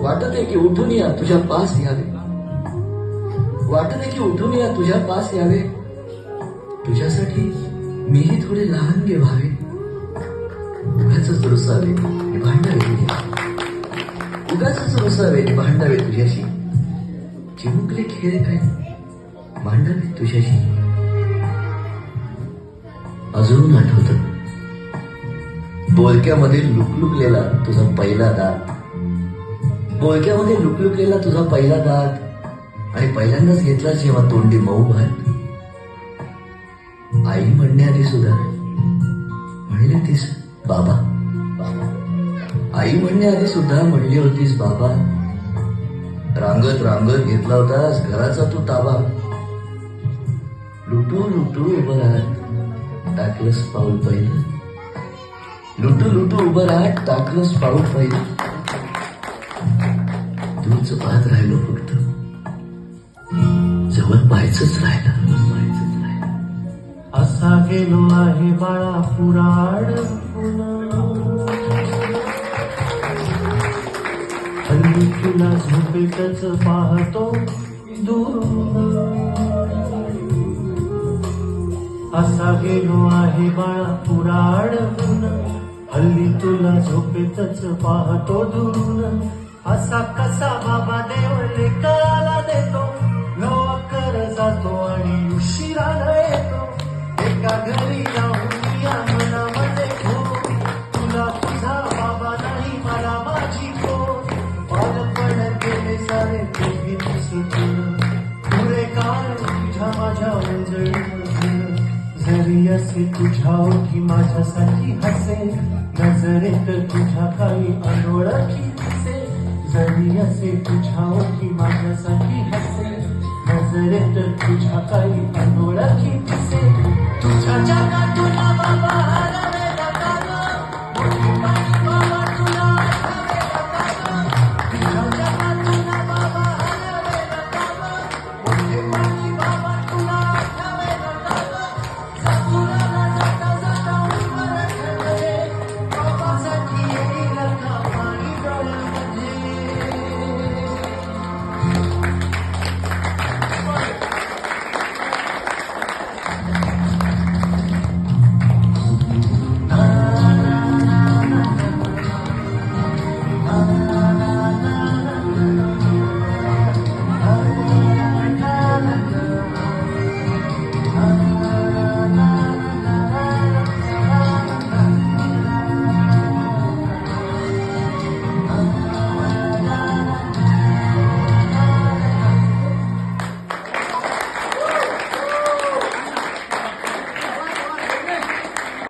वाटत आहे की उठून या तुझ्या पास यावे. वाटत आहे की उठून या तुझ्या पास यावे. तुझ्यासाठी मीही थोडे लहान गे व्हावे. उगाच रुसावे भांडावे तुझ्याशी. उगाच रुसावे भांडावे तुझ्याशी. चिमुकले खेळ काय? भांडावे तुझ्याशी. अजून आठवत. बोलक्यामध्ये लुकलुकलेला तुझा पहिला दात. बोलक्यामध्ये लुकलुकलेला तुझा पहिला दात. आणि पहिल्यांदाच घेतला जेव्हा तोंडी मऊ भात आई म्हणण्याआधी सुद्धा म्हणले तीस बाबा. आई म्हणण्याआधी सुद्धा म्हणली होतीस बाबा. रांगत रांगत घेतला होतास घराचा तू ताबा. लुटू लुटू उभं राहत. टाकलंस पाऊल पहिलं. लुटू लुटू उभं राहत टाकलंस पाऊल पहिलं. तूच पाहत राहिलो फक्त. जवळ पाहायचंच राहिलं. असा गेलो आहे बाळा पुराड. हल्ली तुला झोपेतच पाहतो. दूर असा गेलो आहे बाळा पुराड. हल्ली तुला झोपेतच पाहतो दुरून. असा कसा बाबा देव लेकाला देतो? लवकर जातो आणि उशिरानं येतो. एका घरी जाऊन या मनामध्ये हो तुला तुझा बाबा नाही मला माझी हो बालपण केले सारे तुम्ही पुरे काळ तुझ्या माझ्या उजळीमधून जरी असे तुझ्या ओठी माझ्यासाठी हसे नजरेत तुझ्या काही अनोळखी दिसे जरी असे तुझ्या ओठी माझ्यासाठी हसे नजरेत तुझ्या काही अनोळखी दिसे तुझ्या जगातून बाबा।